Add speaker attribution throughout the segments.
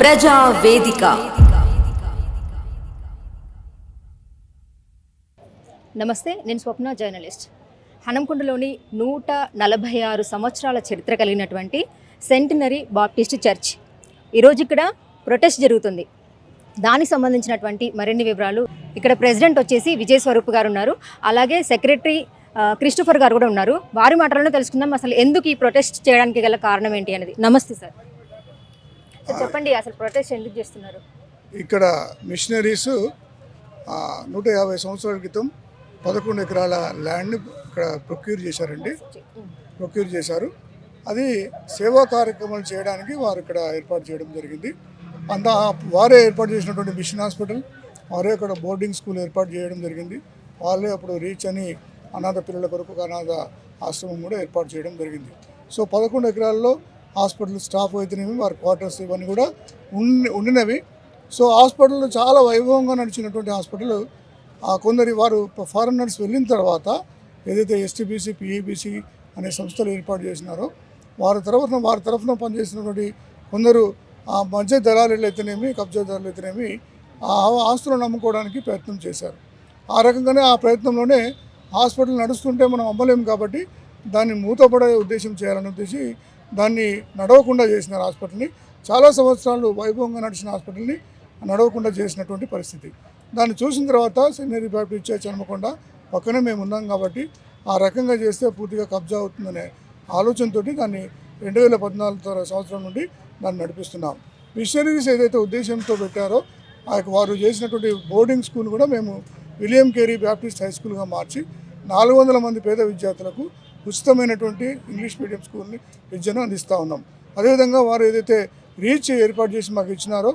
Speaker 1: ప్రజావేదిక ప్రజా వేదిక.
Speaker 2: నమస్తే నేను స్వప్న జర్నలిస్ట్. హనంకొండలోని నూట నలభై ఆరు సంవత్సరాల చరిత్ర కలిగినటువంటి సెంటినరీ బాప్టిస్ట్ చర్చ్. ఈరోజు ఇక్కడ ప్రొటెస్ట్ జరుగుతుంది. దానికి సంబంధించినటువంటి మరిన్ని వివరాలు ఇక్కడ ప్రెసిడెంట్ వచ్చేసి విజయ్ స్వరూప్ గారు ఉన్నారు. అలాగే సెక్రటరీ క్రిస్టోఫర్ గారు కూడా ఉన్నారు. వారి మాటలను తెలుసుకుందాం. అసలు ఎందుకు ఈ ప్రొటెస్ట్ చేయడానికి గల కారణం ఏంటి అనేది. నమస్తే సార్. సార్ చెప్పండి అసలు ప్రొటెస్ట్ ఎందుకు చేస్తున్నారు?
Speaker 3: ఇక్కడ మిషనరీస్ నూట యాభై సంవత్సరాల క్రితం పదకొండు ఎకరాల ల్యాండ్ని ఇక్కడ ప్రొక్యూర్ చేశారండి. ప్రొక్యూర్ చేశారు. అది సేవా కార్యక్రమాలు చేయడానికి వారు ఇక్కడ ఏర్పాటు చేయడం జరిగింది. అంత వారే ఏర్పాటు చేసినటువంటి మిషన్ హాస్పిటల్ వారే అక్కడ బోర్డింగ్ స్కూల్ ఏర్పాటు చేయడం జరిగింది. వాళ్ళే అప్పుడు రీచ్ అని అనాథ పిల్లల కొరకు అనాథ ఆశ్రమం కూడా ఏర్పాటు చేయడం జరిగింది. సో పదకొండు ఎకరాల్లో హాస్పిటల్ స్టాఫ్ అయితేనేమి వారి క్వార్టర్స్ ఇవన్నీ కూడా ఉండి ఉండినవి. సో హాస్పిటల్ చాలా వైభవంగా నడిచినటువంటి హాస్పిటల్ కొందరి వారు ఫారినర్స్ వెళ్ళిన తర్వాత ఏదైతే ఎస్టీబీసీ పిఏబీసీ అనే సంస్థలు ఏర్పాటు చేసినారో వారి తరఫున వారి తరఫున పనిచేసినటువంటి కొందరు ఆ మధ్య దళాలు అయితేనేమి కబ్జాదారులు అయితేనేమి ఆ ఆస్తులను నమ్ముకోవడానికి ప్రయత్నం చేశారు. ఆ రకంగానే ఆ ప్రయత్నంలోనే హాస్పిటల్ నడుస్తుంటే మనం అమ్మలేము కాబట్టి దాన్ని మూతపడే ఉద్దేశం చేయాలని ఉద్దేశి దాన్ని నడవకుండా చేసిన హాస్పిటల్ని చాలా సంవత్సరాలు వైభవంగా నడిచిన హాస్పిటల్ని నడవకుండా చేసినటువంటి పరిస్థితి. దాన్ని చూసిన తర్వాత సెమినరీ బ్యాప్టిస్ట్ చర్చ్ హనుమకొండ పక్కనే మేము ఉన్నాం కాబట్టి ఆ రకంగా చేస్తే పూర్తిగా కబ్జా అవుతుందనే ఆలోచనతో దాన్ని రెండు వేల పద్నాలుగు సంవత్సరం నుండి దాన్ని నడిపిస్తున్నాం. మిషనరీస్ ఏదైతే ఉద్దేశంతో పెట్టారో ఆ యొక్క వారు చేసినటువంటి బోర్డింగ్ స్కూల్ కూడా మేము విలియం కేరీ బ్యాప్టిస్ట్ హై స్కూల్గా మార్చి నాలుగు వందల మంది పేద విద్యార్థులకు ఉచితమైనటువంటి ఇంగ్లీష్ మీడియం స్కూల్ని విద్యను అందిస్తూ ఉన్నాం. అదేవిధంగా వారు ఏదైతే రీచ్ ఏర్పాటు చేసి మాకు ఇచ్చినారో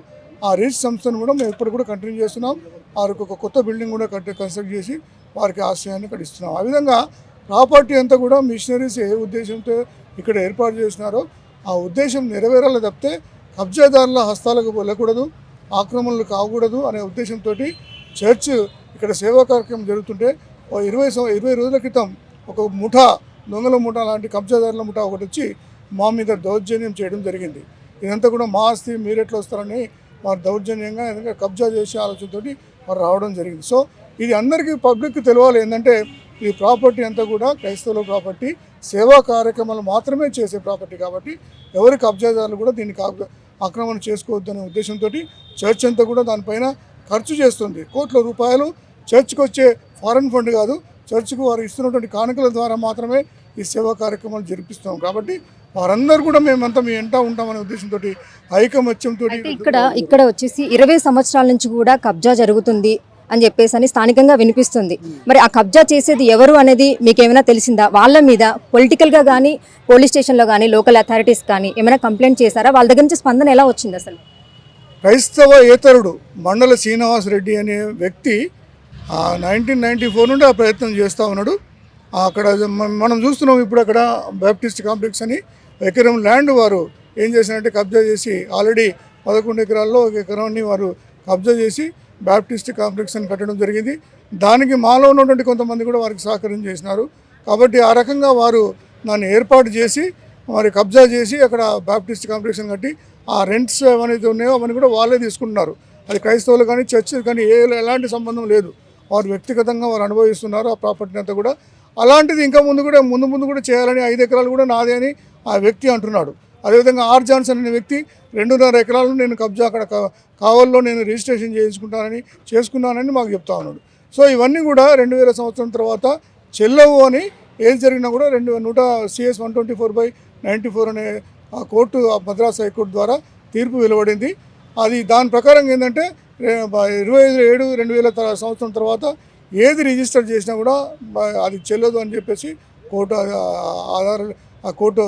Speaker 3: ఆ రీచ్ సంస్థను కూడా మేము ఇప్పుడు కూడా కంటిన్యూ చేస్తున్నాం. వారికి ఒక కొత్త బిల్డింగ్ కూడా కట్టి కన్స్ట్రక్ట్ చేసి వారికి ఆశ్రయాన్ని ఇక్కడ ఇస్తున్నాం ఆ విధంగా ప్రాపర్టీ అంతా కూడా మిషనరీస్ ఏ ఉద్దేశంతో ఇక్కడ ఏర్పాటు చేసినారో ఆ ఉద్దేశం నెరవేరాలి తప్పితే కబ్జాదారుల హస్తాలకు వెళ్ళకూడదు ఆక్రమణలు కాకూడదు అనే ఉద్దేశంతో చర్చ్ ఇక్కడ సేవా కార్యక్రమం జరుగుతుంటే ఓ ఇరవై సం ఇరవై రోజుల క్రితం ఒక ముఠా దొంగల ముఠా లాంటి కబ్జాదారుల ముఠా ఒకటి వచ్చి మా మీద దౌర్జన్యం చేయడం జరిగింది. ఇదంతా కూడా మా ఆస్తి మీరు ఎట్లా వస్తారని వారు దౌర్జన్యంగా ఎందుకంటే కబ్జా చేసే ఆలోచనతో వారు రావడం జరిగింది. సో ఇది అందరికీ పబ్లిక్ తెలియాలి ఏంటంటే ఈ ప్రాపర్టీ అంతా కూడా క్రైస్తవుల ప్రాపర్టీ సేవా కార్యక్రమాలు మాత్రమే చేసే ప్రాపర్టీ కాబట్టి ఎవరి కబ్జాదారులు కూడా దీన్ని ఆక్రమణ చేసుకోవద్దు చేసుకోవద్దనే ఉద్దేశంతో చర్చ్ అంతా కూడా దానిపైన ఖర్చు చేస్తుంది. కోట్ల రూపాయలు చర్చ్కి వచ్చే ఫారెన్ ఫండ్ కాదు చర్చ్కు వారు ఇస్తున్నటువంటి కానుకల ద్వారా మాత్రమే ఈ సేవా కార్యక్రమాలు జరిపిస్తాం. కాబట్టి వారందరూ కూడా మేమంతా మీ ఎంటా ఉంటామనే ఉద్దేశంతో ఐకమత్యంతో
Speaker 2: ఇక్కడ ఇక్కడ వచ్చేసి ఇరవై సంవత్సరాల నుంచి కూడా కబ్జా జరుగుతుంది అని చెప్పేసి అని స్థానికంగా వినిపిస్తుంది. మరి ఆ కబ్జా చేసేది ఎవరు అనేది మీకు ఏమైనా తెలిసిందా? వాళ్ళ మీద పొలిటికల్గా కానీ పోలీస్ స్టేషన్లో కానీ లోకల్ అథారిటీస్ కానీ ఏమైనా కంప్లైంట్ చేశారా? వాళ్ళ దగ్గర నుంచి స్పందన ఎలా వచ్చింది అసలు?
Speaker 3: క్రైస్తవ ఏతరుడు మండల శ్రీనివాస్ రెడ్డి అనే వ్యక్తి నైన్టీన్ నైంటీ ఫోర్ నుండి ఆ ప్రయత్నం చేస్తూ ఉన్నాడు. అక్కడ మనం చూస్తున్నాం ఇప్పుడు అక్కడ బ్యాప్టిస్ట్ కాంప్లెక్స్ అని. ఎకరం ల్యాండ్ వారు ఏం చేశారంటే కబ్జా చేసి ఆల్రెడీ పదకొండు ఎకరాల్లో ఒక ఎకరాన్ని వారు కబ్జా చేసి బ్యాప్టిస్ట్ కాంప్లెక్స్ అని కట్టడం జరిగింది. దానికి మాలో ఉన్నటువంటి కొంతమంది కూడా వారికి సహకారం చేసినారు. కాబట్టి ఆ రకంగా వారు దాన్ని ఏర్పాటు చేసి మరి కబ్జా చేసి అక్కడ బాప్టిస్ట్ కాంప్లెక్స్ కట్టి ఆ రెంట్స్ ఏమైతే ఉన్నాయో అవన్నీ కూడా వాళ్ళే తీసుకుంటున్నారు. అది క్రైస్తవులు కానీ చర్చ్ కానీ ఏ ఎలాంటి సంబంధం లేదు. వారు వ్యక్తిగతంగా వారు అనుభవిస్తున్నారు ఆ ప్రాపర్టీని అంతా కూడా. అలాంటిది ఇంకా ముందు కూడా ముందు ముందు కూడా చేయాలని ఐదు ఎకరాలు కూడా నాదే అని ఆ వ్యక్తి అంటున్నాడు. అదేవిధంగా ఆర్ జాన్సన్ అనే వ్యక్తి రెండున్నర ఎకరాలను నేను కబ్జా అక్కడ కావల్లో నేను రిజిస్ట్రేషన్ చేయించుకుంటానని చేసుకున్నానని మాకు చెప్తా ఉన్నాడు. సో ఇవన్నీ కూడా రెండు వేల సంవత్సరం తర్వాత చెల్లవు అని ఏది జరిగినా కూడా రెండు నూట CS one twenty four by ninety four అనే ఆ కోర్టు ఆ మద్రాస్ హైకోర్టు ద్వారా తీర్పు వెలువడింది. అది దాని ప్రకారం ఏంటంటే ఇరవై ఐదు ఏడు రెండు వేల సంవత్సరం తర్వాత ఏది రిజిస్టర్ చేసినా కూడా అది చెల్లదు అని చెప్పేసి కోర్టు ఆధారాలు ఆ కోర్టు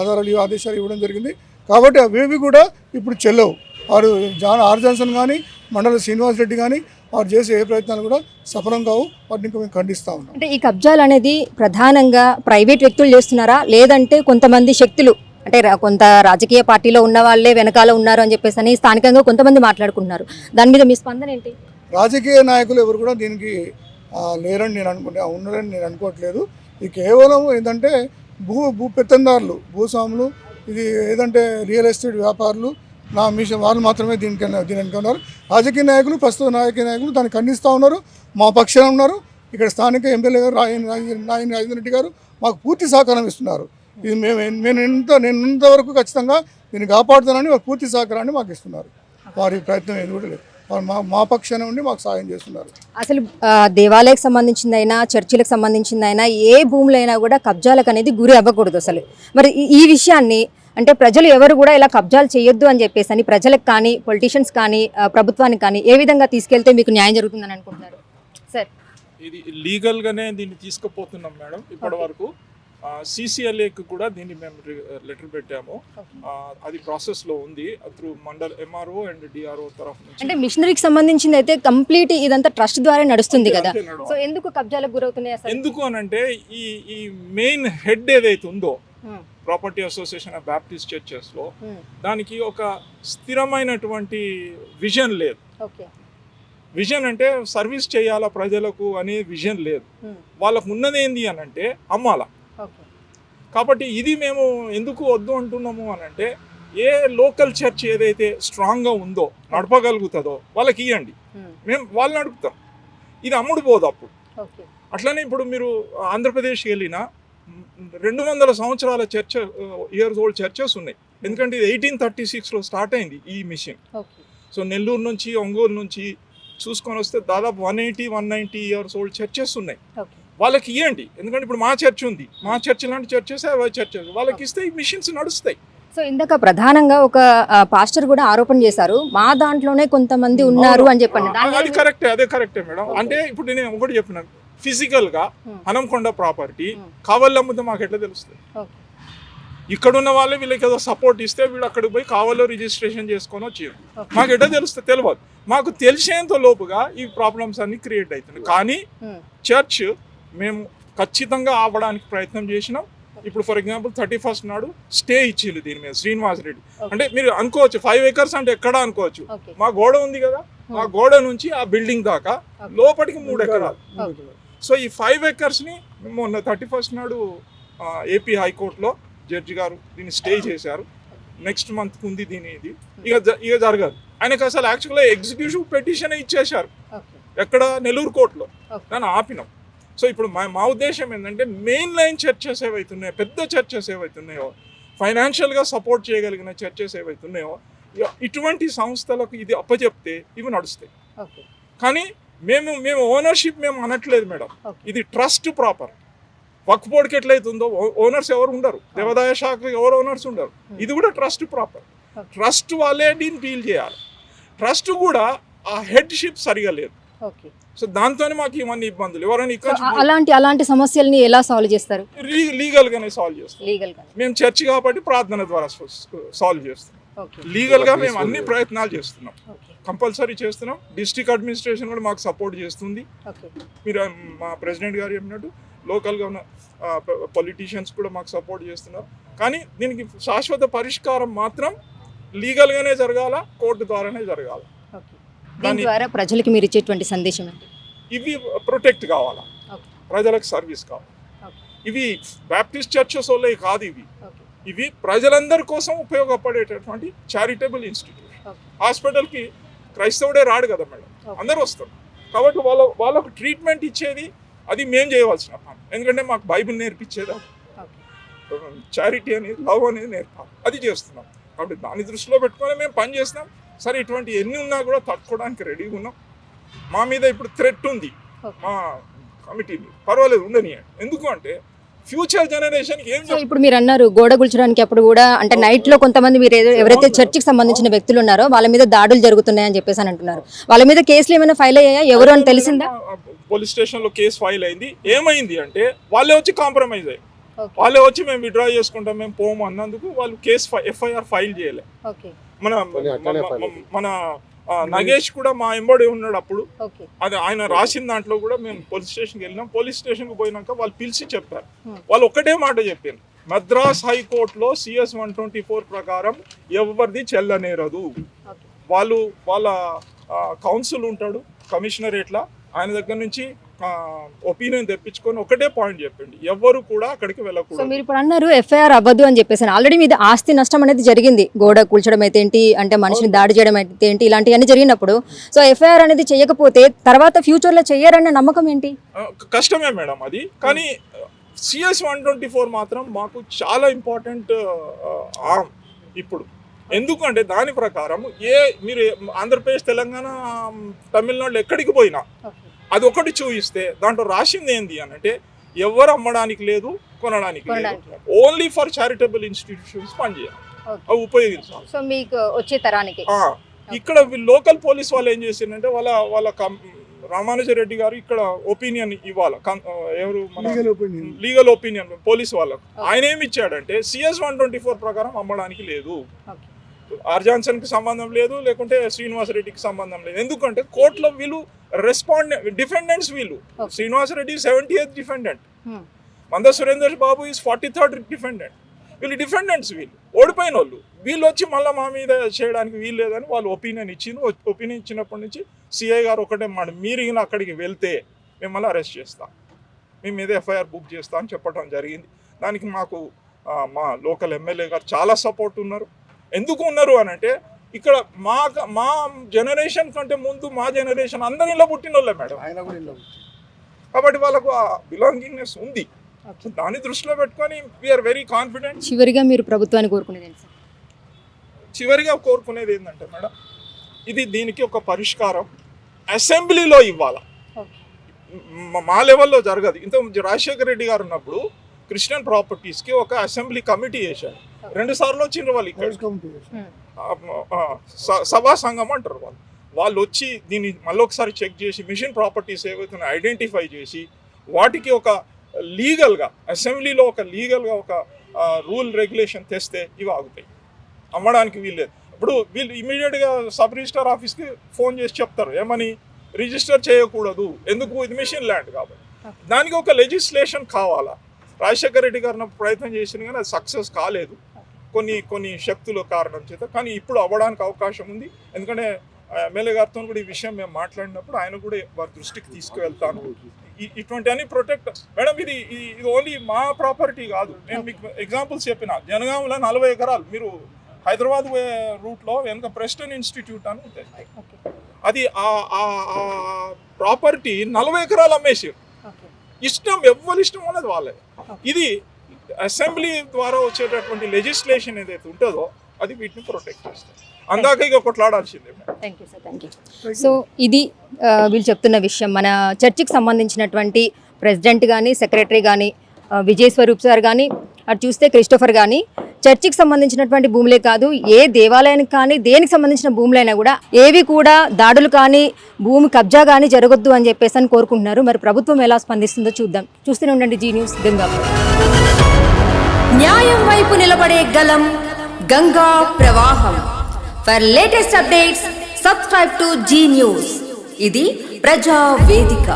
Speaker 3: ఆధారాలు ఆదేశాలు ఇవ్వడం జరిగింది. కాబట్టి అవేవి కూడా ఇప్పుడు చెల్లవు. వారు జాన్ ఆర్ జాన్సన్ కానీ మండల శ్రీనివాస్ రెడ్డి కానీ వారు చేసే ఏ ప్రయత్నాలు కూడా సఫలం కావు. వాటిని ఇంకా మేము ఖండిస్తా ఉన్నాం.
Speaker 2: అంటే ఈ కబ్జాలు అనేది ప్రధానంగా ప్రైవేట్ వ్యక్తులు చేస్తున్నారా? లేదంటే కొంతమంది శక్తులు అంటే కొంత రాజకీయ పార్టీలో ఉన్న వాళ్ళే వెనకాల ఉన్నారు అని చెప్పేసి అని స్థానికంగా కొంతమంది మాట్లాడుకుంటున్నారు. దాని మీద మీ స్పందన ఏంటి?
Speaker 3: రాజకీయ నాయకులు ఎవరు కూడా దీనికి లేరని నేను అనుకుంటే ఉన్నారని నేను అనుకోవట్లేదు. ఇది కేవలం ఏంటంటే భూ భూ పెత్తందారులు భూస్వాములు ఇది ఏదంటే రియల్ ఎస్టేట్ వ్యాపారులు నా మిషన్ వాళ్ళు మాత్రమే దీనికి దీని ఉన్నారు. రాజకీయ నాయకులు ప్రస్తుత రాజకీయ నాయకులు దాన్ని ఖండిస్తూ ఉన్నారు. మా పక్షాన ఉన్నారు. ఇక్కడ స్థానిక ఎమ్మెల్యే గారు రాయని రాజేంద్ర రెడ్డి గారు మాకు పూర్తి సహకారం ఇస్తున్నారు. ఇది మేము నేను ఎంత నేను ఇంతవరకు ఖచ్చితంగా దీన్ని కాపాడుతానని వారు పూర్తి సహకారాన్ని మాకు ఇస్తున్నారు. వారి ప్రయత్నం ఏది కూడా లేదు. మా మా పక్షాన ఉండి మాకు సాయం చేస్తున్నారు.
Speaker 2: అసలు దేవాలయకు సంబంధించిందైనా చర్చిలకు సంబంధించిందైనా ఏ భూములైనా కూడా కబ్జాలకు అనేది గురి అవ్వకూడదు అసలు. మరి ఈ- విషయాన్ని అంటే ప్రజలు ఎవరు కూడా ఇలా కబ్జాలు చేయొద్దు అని చెప్పేసి అని ప్రజలకు కానీ పొలిటీషియన్స్ కానీ ప్రభుత్వానికి కానీ ఏ విధంగా తీసుకెళ్తే మీకు న్యాయం జరుగుతుందని అనుకుంటున్నారు? సార్.
Speaker 4: ఇది లీగల్ గానే దీన్ని తీసుకుపోతున్నాం మేడం ఇప్పటి వరకు. సిసిఎల్ఏకి కూడా దీన్ని మేము లెటర్ పెట్టాము. అది ప్రాసెస్లో ఉంది. Through mandal MRO and DRO తరఫు
Speaker 2: అంటే మిషనరీకి సంబంధించింది అయితే కంప్లీట్ ఇదంతా ట్రస్ట్ ద్వారా నడుస్తుంది కదా. సో ఎందుకు కబ్జాలకు గురవుతున్నాయి
Speaker 4: ఎందుకు అని అంటే ఈ ఈ మెయిన్ హెడ్ ఏదైతే ఉందో. ప్రాపర్టీ అసోసియేషన్ ఆఫ్ బ్యాప్టిస్ట్
Speaker 2: చర్చెస్లో.
Speaker 4: దానికి ఒక స్థిరమైనటువంటి విజన్ లేదు.
Speaker 2: ఓకే.
Speaker 4: విజన్ అంటే సర్వీస్ చేయాలా ప్రజలకు అనే విజన్ లేదు. వాళ్ళకు ఉన్నది ఏంది అని అంటే అమ్మాల. కాబట్టి ఇది మేము ఎందుకు వద్దు అంటున్నాము అని అంటే ఏ లోకల్ చర్చ్ ఏదైతే స్ట్రాంగ్గా ఉందో నడపగలుగుతుందో వాళ్ళకి ఇవ్వండి
Speaker 2: Hmm.
Speaker 4: మేము వాళ్ళు నడుపుతాం. ఇది అమ్ముడు పోదు అప్పుడు. అట్లనే ఇప్పుడు మీరు ఆంధ్రప్రదేశ్కి వెళ్ళిన రెండు వందల సంవత్సరాల చర్చ ఇయర్స్ ఓల్డ్ చర్చెస్ ఉన్నాయి. ఎందుకంటే ఇది ఎయిటీన్ థర్టీ సిక్స్లో స్టార్ట్ అయింది ఈ మిషన్. సో నెల్లూరు నుంచి ఒంగోలు నుంచి చూసుకొని వస్తే దాదాపు one eighty one ninety years old churches ఉన్నాయి. వాళ్ళకి ఇవ్వండి ఎందుకంటే ఇప్పుడు మా చర్చ్ ఉంది. మా చర్చ్ లాంటి చర్చెస్ అవి చర్చెస్ వాళ్ళకి ఇస్తే ఈ మిషన్స్ నడుస్తాయి.
Speaker 2: సో ఇందాక ప్రధానంగా ఒక పాస్టర్ కూడా ఆరోపణ చేశారు. మా దాంట్లోనే కొంతమంది ఉన్నారు అని చెప్పండి.
Speaker 4: అది కరెక్టే అదే కరెక్టే మేడం. అంటే ఇప్పుడు నేను ఒకటి చెప్పినాను. ఫిజికల్గా
Speaker 2: Hmm.
Speaker 4: Hanamkonda property
Speaker 2: Hmm.
Speaker 4: కావల్లో అమ్మితే మాకు ఎట్లా తెలుస్తుంది? ఇక్కడ ఉన్న వాళ్ళే వీళ్ళకి ఏదో సపోర్ట్ ఇస్తే వీళ్ళు అక్కడికి పోయి కావాలో రిజిస్ట్రేషన్ చేసుకొని
Speaker 2: Okay.
Speaker 4: మాకు ఎట్లా తెలుస్తుంది? తెలియదు. మాకు తెలిసేంత లోపుగా ఈ ప్రాబ్లమ్స్ అన్ని క్రియేట్ అవుతున్నాయి. కానీ
Speaker 2: Hmm.
Speaker 4: చర్చ్ మేము ఖచ్చితంగా ఆపడానికి ప్రయత్నం చేసినాం. ఇప్పుడు ఫర్ ఎగ్జాంపుల్ థర్టీ ఫస్ట్ నాడు స్టే ఇచ్చిండు దీని మీద శ్రీనివాస్ రెడ్డి. అంటే మీరు అనుకోవచ్చు ఫైవ్ ఏకర్స్ అంటే ఎక్కడ అనుకోవచ్చు. మా గోడ ఉంది కదా ఆ గోడ నుంచి ఆ బిల్డింగ్ దాకా. లోపలికి మూడు ఎకరాలు. సో ఈ ఫైవ్ ఎకర్స్ని మొన్న థర్టీ ఫస్ట్ నాడు ఏపీ హైకోర్టులో జడ్జి గారు దీన్ని స్టే చేశారు. నెక్స్ట్ మంత్ ఉంది దీని ఇది. ఇక జ- ఇక జరగదు. ఆయనకు అసలు యాక్చువల్గా ఎగ్జిక్యూటివ్ పెటిషన్ ఇచ్చేశారు. ఎక్కడ? నెల్లూరు కోర్టులో. దాన్ని ఆపినాం. సో ఇప్పుడు మా మా ఉద్దేశం ఏంటంటే మెయిన్ లైన్ చర్చెస్ ఏవైతున్నాయో పెద్ద చర్చెస్ ఏవైతున్నాయో ఫైనాన్షియల్గా సపోర్ట్ చేయగలిగిన చర్చెస్ ఏవైతున్నాయో ఇటువంటి సంస్థలకు ఇది అప్పచెప్తే ఇవి నడుస్తాయి. కానీ మేము మేము ఓనర్షిప్ మేము అనట్లేదు మేడం. ఇది ట్రస్ట్ ప్రాపర్ వక్ బోర్డ్కి ఎట్లయితుందో ఓనర్స్ ఎవరు ఉండరు. దేవాదాయ శాఖకు ఎవరు ఓనర్స్ ఉండరు. ఇది కూడా ట్రస్ట్ ప్రాపర్. ట్రస్ట్ వాళ్ళే దీన్ని డీల్ చేయాలి. ట్రస్ట్ కూడా ఆ హెడ్షిప్ సరిగా లేదు. సో దాంతోనే మాకు ఇవన్నీ ఇబ్బందులు. ఎవరైనా ఇక్కడ
Speaker 2: అలాంటి అలాంటి సమస్యల్ని ఎలా సాల్వ్ చేస్తారు?
Speaker 4: లీగల్ గానే సాల్వ్ చేస్తాం.
Speaker 2: లీగల్గా.
Speaker 4: మేము చర్చ్ కాబట్టి ప్రార్థన ద్వారా సాల్వ్ చేస్తాం.
Speaker 2: ఓకే
Speaker 4: లీగల్గా మేము అన్ని ప్రయత్నాలు చేస్తున్నాం. కంపల్సరీ చేస్తున్నాం. డిస్ట్రిక్ట్ అడ్మినిస్ట్రేషన్ కూడా మాకు సపోర్ట్ చేస్తుంది.
Speaker 2: ఓకే
Speaker 4: మీరు మా ప్రెసిడెంట్ గారు చెప్పినట్టు లోకల్గా ఉన్న పొలిటీషియన్స్ కూడా మాకు సపోర్ట్ చేస్తున్నారు. కానీ దీనికి శాశ్వత పరిష్కారం మాత్రం లీగల్గానే జరగాల కోర్టు ద్వారానే జరగాల?
Speaker 2: దీని ద్వారా ప్రజలకి మీరు ఇచ్చేటువంటి సందేశం ఏంటి?
Speaker 4: ఇవి ప్రొటెక్ట్ కావాలా? ప్రజలకు సర్వీస్ కావాలి. ఇవి బ్యాప్టిస్ట్ చర్చెస్ వాళ్ళే కాదు ఇవి. ఇవి ప్రజలందరి కోసం ఉపయోగపడేటటువంటి చారిటబుల్ ఇన్స్టిట్యూట్ హాస్పిటల్కి క్రైస్తవుడే రాడు కదా మేడం. అందరూ వస్తారు. కాబట్టి వాళ్ళ వాళ్ళకు ట్రీట్మెంట్ ఇచ్చేది అది మేము చేయవలసిన పని. ఎందుకంటే మాకు బైబిల్ నేర్పించేది? చారిటీ అనేది లవ్ అనేది నేర్పాలి. అది చేస్తున్నాం. కాబట్టి దాన్ని దృష్టిలో పెట్టుకొని మేము పని చేస్తున్నాం. సరే ఇటువంటి ఎన్ని ఉన్నా కూడా తట్టుకోవడానికి రెడీగా ఉన్నాం. మా మీద ఇప్పుడు థ్రెట్ ఉంది. మా కమిటీ పర్వాలేదు ఉండని ఎందుకు అంటే ఫ్యూచర్ జనరేషన్కి ఏం
Speaker 2: ఇప్పుడు మీరు అన్నారు గోడ గుల్చడానికి అప్పుడు కూడా అంటే నైట్లో కొంతమంది మీరు ఎవరైతే చర్చికి సంబంధించిన వ్యక్తులు ఉన్నారో వాళ్ళ మీద దాడులు జరుగుతున్నాయని చెప్పేసి అని అంటున్నారు. వాళ్ళ మీద కేసులు ఏమైనా ఫైల్ అయ్యాయా? ఎవరు అని తెలిసిందా?
Speaker 4: పోలీస్ స్టేషన్లో కేసు ఫైల్ అయింది. ఏమైంది అంటే వాళ్ళే వచ్చి కాంప్రమైజ్ అయ్యి వాళ్ళే వచ్చి మేము విడ్రా చేసుకుంటాం మేము పోము అన్నందుకు వాళ్ళు కేసు ఎఫ్ఐఆర్ ఫైల్ చేయలే.
Speaker 2: ఓకే
Speaker 4: మన మన- నగేష్ కూడా మా ఎంబడి ఉన్నాడు అప్పుడు.
Speaker 2: ఓకే.
Speaker 4: అది ఆయన రాసిన దాంట్లో కూడా మేము పోలీస్ స్టేషన్కి వెళ్ళినాం. పోలీస్ స్టేషన్కి పోయినాక వాళ్ళు పిలిచి చెప్పారు.
Speaker 2: Hmm.
Speaker 4: వాళ్ళు ఒకటే మాట చెప్పారు. మద్రాస్ హైకోర్టులో సిఎస్ వన్ ట్వంటీ ఫోర్ ప్రకారం ఎవరిది చెల్లనేరదు. వాళ్ళు వాళ్ళ కౌన్సిల్ ఉంటాడు కమిషనరేట్లా. ఆయన దగ్గర నుంచి ఒపీనియన్ తెప్పించుకొని ఒకటే పాయింట్ చెప్పండి. ఎవరు కూడా అక్కడికి వెళ్ళకూడదు.
Speaker 2: మీరు ఇప్పుడు అన్నారు ఎఫ్ఐఆర్ అవ్వదు అని చెప్పేసి ఆల్రెడీ మీద ఆస్తి నష్టం అనేది జరిగింది. గోడ కూల్చడం అయితే ఏంటి? అంటే మనిషిని దాడి చేయడం అయితే ఏంటి? ఇలాంటివన్నీ జరిగినప్పుడు. సో ఎఫ్ఐఆర్ అనేది చేయకపోతే తర్వాత ఫ్యూచర్లో చెయ్యరన్న నమ్మకం ఏంటి?
Speaker 4: కష్టమే మేడం అది. కానీ సిఎస్ వన్ ట్వంటీ ఫోర్ మాత్రం మాకు చాలా ఇంపార్టెంట్ ఆర్మ్ ఇప్పుడు. ఎందుకంటే దాని ప్రకారం ఏ మీరు ఆంధ్రప్రదేశ్ తెలంగాణ తమిళనాడు ఎక్కడికి పోయినా అది ఒకటి చూపిస్తే దాంట్లో రాసింది ఏంది అని అంటే ఎవరు అమ్మడానికి లేదు కొనడానికి లేదు. ఓన్లీ ఫర్ చారిటబుల్ ఇన్స్టిట్యూషన్స్ పనిచేయాలి. అవి ఉపయోగించాలి.
Speaker 2: సో మీకు వచ్చే తరానికి.
Speaker 4: ఆ, ఇక్కడ లోకల్ పోలీస్ వాళ్ళు ఏం చేసిందంటే వాళ్ళ వాళ్ళ కం- రామానుజరెడ్డి గారు ఇక్కడ ఒపీనియన్ ఇవ్వాలి. ఎవరు మన
Speaker 3: లీగల్ ఒపీనియన్
Speaker 4: పోలీస్ వాళ్ళకు. ఆయన ఏమి ఇచ్చాడంటే సిఎస్ వన్ ట్వంటీ ఫోర్ ప్రకారం అమ్మడానికి లేదు. ఆర్ జాన్సన్కి సంబంధం లేదు లేకుంటే శ్రీనివాస్ రెడ్డికి సంబంధం లేదు. ఎందుకంటే కోర్టులో వీళ్ళు రెస్పాండ్ డిఫెండెంట్స్ వీళ్ళు.
Speaker 2: Okay.
Speaker 4: Srinivas Reddy seventy eighth defendant. Manda Surender Babu is forty third defendant వీళ్ళు డిఫెండెంట్స్ వీళ్ళు. ఓడిపోయిన వాళ్ళు వీళ్ళు వచ్చి మళ్ళీ మా మీద చేయడానికి వీలు లేదని వాళ్ళు ఒపీనియన్ ఇచ్చింది ఒపీనియన్ ఇచ్చినప్పటి నుంచి సిఐ గారు ఒకటే మాట మీరు అక్కడికి వెళ్తే మిమ్మల్ని అరెస్ట్ చేస్తాం. మీ మీద ఎఫ్ఐఆర్ బుక్ చేస్తా అని చెప్పడం జరిగింది. దానికి మాకు మా లోకల్ ఎమ్మెల్యే గారు చాలా సపోర్ట్ ఉన్నారు. ఎందుకు ఉన్నారు అని అంటే ఇక్కడ మా మా జనరేషన్ కంటే ముందు మా జనరేషన్ అందరి ఇలా పుట్టిన వాళ్ళే మేడం.
Speaker 3: ఆయన కూడా ఇలా
Speaker 4: కాబట్టి వాళ్ళకు ఆ బిలాంగింగ్నెస్ ఉంది. దాన్ని దృష్టిలో పెట్టుకొని వీఆర్ వెరీ కాన్ఫిడెంట్
Speaker 2: చివరిగా మీరు ప్రభుత్వాన్ని కోరుకునేది ఏంటి సార్?
Speaker 4: చివరిగా కోరుకునేది ఏంటంటే మేడం ఇది దీనికి ఒక పరిష్కారం. అసెంబ్లీలో ఇవ్వాలా? మ- మా లెవెల్లో జరగదు. ఇంత రాజశేఖర రెడ్డి గారు ఉన్నప్పుడు క్రిస్టియన్ ప్రాపర్టీస్కి ఒక అసెంబ్లీ కమిటీ చేశారు రెండు సార్లు వచ్చిండ్రు వాళ్ళు ఇక్కడ. స- సభా సంఘం అంటారు వాళ్ళు. వాళ్ళు వచ్చి దీన్ని మళ్ళీ ఒకసారి చెక్ చేసి మిషన్ ప్రాపర్టీస్ ఏవైతే ఐడెంటిఫై చేసి వాటికి ఒక లీగల్గా అసెంబ్లీలో ఒక లీగల్గా ఒక రూల్ రెగ్యులేషన్ తెస్తే ఇవి ఆగుతాయి. అమ్మడానికి వీల్లేదు ఇప్పుడు వీళ్ళు ఇమీడియట్గా సబ్ రిజిస్టర్ ఆఫీస్కి ఫోన్ చేసి చెప్తారు ఏమని? రిజిస్టర్ చేయకూడదు. ఎందుకు? ఇది మిషన్ ల్యాండ్ కాబట్టి. దానికి ఒక లెజిస్లేషన్ కావాలా? రాజశేఖర రెడ్డి గారు నాకు ప్రయత్నం చేసిన కానీ అది సక్సెస్ కాలేదు. కొన్ని కొన్ని శక్తుల కారణం చేత. కానీ ఇప్పుడు అవ్వడానికి అవకాశం ఉంది. ఎందుకంటే ఎమ్మెల్యే గారితో కూడా ఈ విషయం మేము మాట్లాడినప్పుడు ఆయన కూడా వారి దృష్టికి తీసుకువెళ్తాను. ఇటువంటి అన్ని ప్రొటెక్ట్ మేడం ఇది ఇది- ఓన్లీ మా ప్రాపర్టీ కాదు. నేను మీకు ఎగ్జాంపుల్స్ చెప్పిన. జనగాంలో నలభై ఎకరాలు. మీరు హైదరాబాద్ రూట్లో వెనక ప్రెస్టన్ ఇన్స్టిట్యూట్ అని ఉంటుంది అది ఆ ప్రాపర్టీ నలభై ఎకరాలు అమ్మేసారు ఇష్టం ఎవరి ఇష్టం అన్నది వాళ్ళే ఇది అసెంబ్లీ ద్వారా వచ్చేటటువంటి లెజిస్లేషన్ ఏదైతే ఉంటుందో అది వీటిని ప్రొటెక్ట్ చేస్తుంది. అందాక ఇక కొట్లాడాల్సిందే
Speaker 2: thank you sir thank you so ఇది వీళ్ళు చెప్తున్న విషయం. మన చర్చికి సంబంధించినటువంటి ప్రెసిడెంట్ కానీ సెక్రటరీ కానీ విజయ్ స్వరూప్ సార్ కానీ అటు చూస్తే క్రిస్టోఫర్ కానీ చర్చికి సంబంధించినటువంటి భూములే కాదు ఏ దేవాలయానికి కానీ దేనికి సంబంధించిన భూములైనా కూడా ఏవి కూడా దాడులు కానీ భూమి కబ్జా కానీ జరగొద్దు అని చెప్పేసి అని కోరుకుంటున్నారు. మరి ప్రభుత్వం ఎలా స్పందిస్తుందో చూద్దాం. చూస్తూనే ఉండండి జీ న్యూస్ గంగాపూర్.
Speaker 1: న్యాయం వైపు నిలబడే గలం గంగా ప్రవాహం. For latest updates subscribe to Zee News ఇది ప్రజా వేదిక.